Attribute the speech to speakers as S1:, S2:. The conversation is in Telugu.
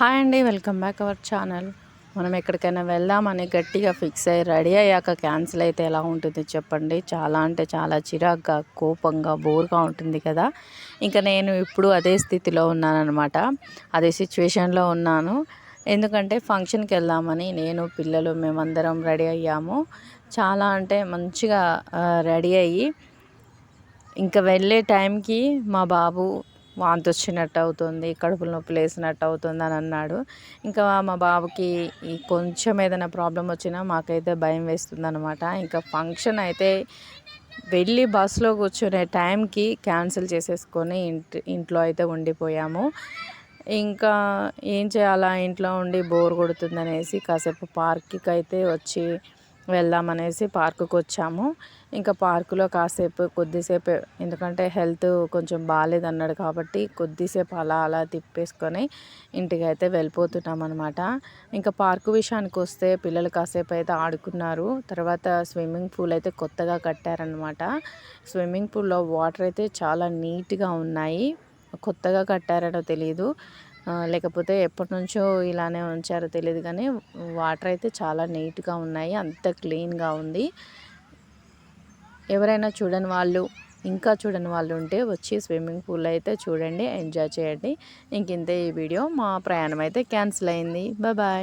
S1: హాయ్ అండి వెల్కమ్ బ్యాక్ అవర్ ఛానల్. మనం ఎక్కడికైనా వెళ్దామని గట్టిగా ఫిక్స్ అయ్యి రెడీ అయ్యాక క్యాన్సిల్ అయితే ఎలా ఉంటుంది చెప్పండి. చాలా అంటే చాలా చిరాగ్గా కోపంగా బోర్గా ఉంటుంది కదా. ఇంకా నేను ఇప్పుడు అదే స్థితిలో ఉన్నానన్నమాట. అదే సిచ్యువేషన్లో ఉన్నాను. ఎందుకంటే ఫంక్షన్కి వెళ్దామని నేను పిల్లలు మేమందరం రెడీ అయ్యాము. చాలా అంటే మంచిగా రెడీ అయ్యి ఇంకా వెళ్ళే టైంకి మా బాబు వాంతి వచ్చినట్టు అవుతుంది కడుపులో నొప్పి లేసినట్టు అవుతుంది అని అన్నాడు ఇంకా మా బాబుకి కొంచెం ఏదైనా ప్రాబ్లం వచ్చినా మాకైతే భయం వేస్తుంది అనమాట ఇంకా ఫంక్షన్ అయితే వెళ్ళి బస్సులో కూర్చునే టైంకి క్యాన్సిల్ చేసేసుకొని ఇంటి ఇంట్లో అయితే ఉండిపోయాము. ఇంకా ఏం చేయాలా? ఇంట్లో ఉండి బోర్ కొడుతుందనేసి కాసేపు పార్క్కి అయితే వచ్చి వెళ్దామనేసి పార్కుకు వచ్చాము ఇంకా పార్కులో కాసేపు కొద్దిసేపు ఎందుకంటే హెల్త్ కొంచెం బాగాలేదన్నాడు కాబట్టి కొద్దిసేపు అలా అలా తిప్పేసుకొని ఇంటికి అయితే వెళ్ళిపోతున్నాం అనమాట ఇంకా పార్కు విషయానికి వస్తే పిల్లలు కాసేపు అయితే ఆడుకున్నారు. తర్వాత స్విమ్మింగ్ పూల్ అయితే కొత్తగా కట్టారనమాట స్విమ్మింగ్ పూల్లో వాటర్ అయితే చాలా నీట్గా ఉన్నాయి. కొత్తగా కట్టారనో తెలియదు లేకపోతే ఎప్పటి నుంచో ఇలానే ఉంచారో తెలియదు కానీ వాటర్ అయితే చాలా నీట్గా ఉన్నాయి అంత క్లీన్గా ఉంది. ఎవరైనా చూడని వాళ్ళు ఇంకా చూడని వాళ్ళు ఉంటే వచ్చి స్విమ్మింగ్ పూల్ అయితే చూడండి ఎంజాయ్ చేయండి. ఇంక ఇంతే ఈ వీడియో మా ప్రయాణం అయితే క్యాన్సిల్ అయింది. బాయ్.